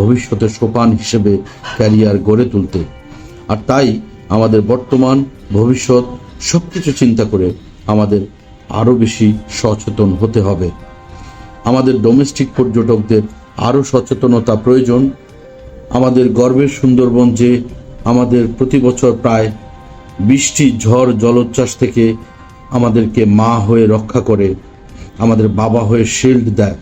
ভবিষ্যতের সোপান হিসেবে ক্যারিয়ার গড়ে তুলতে। আর তাই আমাদের বর্তমান, ভবিষ্যৎ সব কিছু চিন্তা করে আমাদের আরও বেশি সচেতন হতে হবে। আমাদের ডোমেস্টিক পর্যটকদের আরও সচেতনতা প্রয়োজন। আমাদের গর্বের সুন্দরবন যে আমাদের প্রতি বছর প্রায় বৃষ্টি ঝড় জলোচ্ছ্বাস থেকে আমাদেরকে মা হয়ে রক্ষা করে, আমাদের বাবা হয়ে শিল্ড দেয়।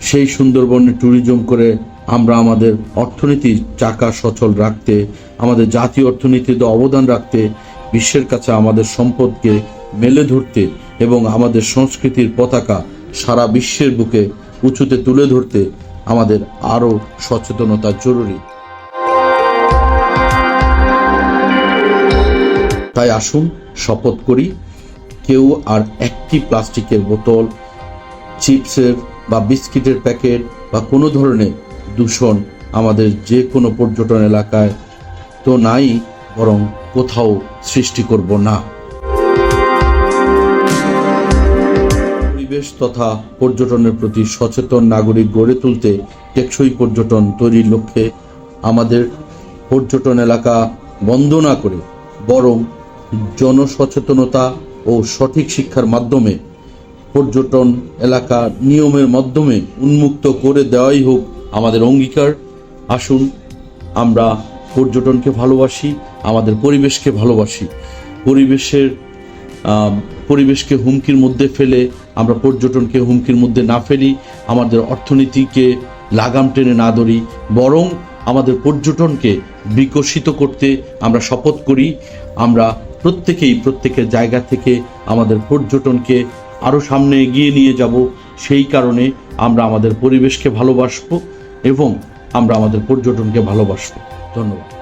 সেই সুন্দরবনে ট্যুরিজম করে আমরা আমাদের অর্থনীতির চাকা সচল রাখতে, আমাদের জাতীয় অর্থনীতিতে অবদান রাখতে, বিশ্বের কাছে আমাদের সম্পদকে মেলে ধরতে এবং আমাদের সংস্কৃতির পতাকা সারা বিশ্বের বুকে উঁচুতে তুলে ধরতে আমাদের আরও সচেতনতা জরুরি। তাই আসুন, শপথ করি, কেউ আর একটি প্লাস্টিকের বোতল, চিপসের বা বিস্কিটের প্যাকেট বা কোনো ধরনের দূষণ আমাদের যে কোনো পর্যটন এলাকায় তো নাই, বরং কোথাও সৃষ্টি করব না। পরিবেশ তথা পর্যটনের প্রতি সচেতন নাগরিক গড়ে তুলতে টেকসই পর্যটন তৈরির লক্ষ্যে আমাদের পর্যটন এলাকা বন্ধ না করে বরং জনসচেতনতা ও সঠিক শিক্ষার মাধ্যমে পর্যটন এলাকা নিয়মের মাধ্যমে উন্মুক্ত করে দেওয়াই হোক আমাদের অঙ্গীকার। আসুন, আমরা পর্যটনকে ভালোবাসি, আমাদের পরিবেশকে ভালোবাসি। পরিবেশের পরিবেশকে হুমকির মধ্যে ফেলে আমরা পর্যটনকে হুমকির মধ্যে না ফেলি, আমাদের অর্থনীতিকে লাগাম টেনে না ধরি, বরং আমাদের পর্যটনকে বিকশিত করতে আমরা শপথ করি। আমরা প্রত্যেকেই প্রত্যেকের জায়গা থেকে আমাদের পর্যটনকে আরও সামনে এগিয়ে নিয়ে যাব, সেই কারণে আমরা আমাদের পরিবেশকে ভালোবাসব এবং আমরা আমাদের পর্যটনকে ভালোবাসব। ধন্যবাদ।